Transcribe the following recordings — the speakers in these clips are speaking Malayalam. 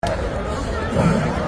Thank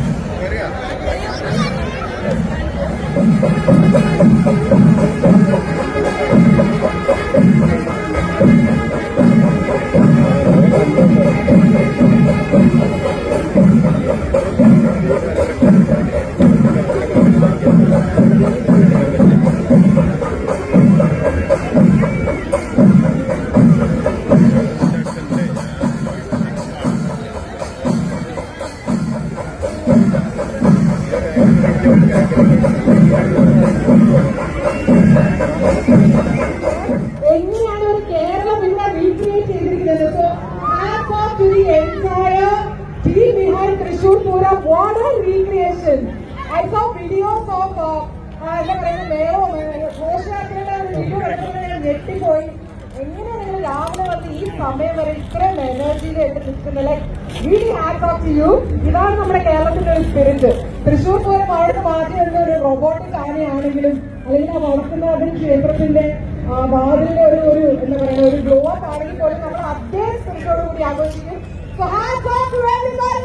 Nigeria. Recreation I saw videos of എന്താ പറയുക മേളോ ഘോഷയാത്രയുടെ വീഡിയോ കണ്ടപ്പോൾ ഞെട്ടിപ്പോയി. എങ്ങനെ നിങ്ങൾ രാവിലെ വന്ന് ഈ സമയം വരെ ഇത്രയും എനർജിയിലായിട്ട് നിൽക്കുന്നത്? വീടി ഹാറ്റ് ഓഫ് ചെയ്യൂ ഇതാണ് നമ്മുടെ കേരളത്തിന്റെ ഒരു സ്പിരിറ്റ് തൃശ്ശൂർ പോലും അവിടുത്തെ മാറ്റിയിരുന്ന ഒരു റോബോട്ടിക് ആനയാണെങ്കിലും അല്ലെങ്കിൽ ആ വളർത്തുന്ന അതിന് ക്ഷേത്രത്തിന്റെ വാതിലിന്റെ ഒരു ഒരു എന്താ പറയുക ഒരു ഗ്ലോ ആണെങ്കിൽ പോലും നമ്മൾ അതേ സ്പിരിറ്റോട് കൂടി ആഘോഷിക്കും. So hat off to everybody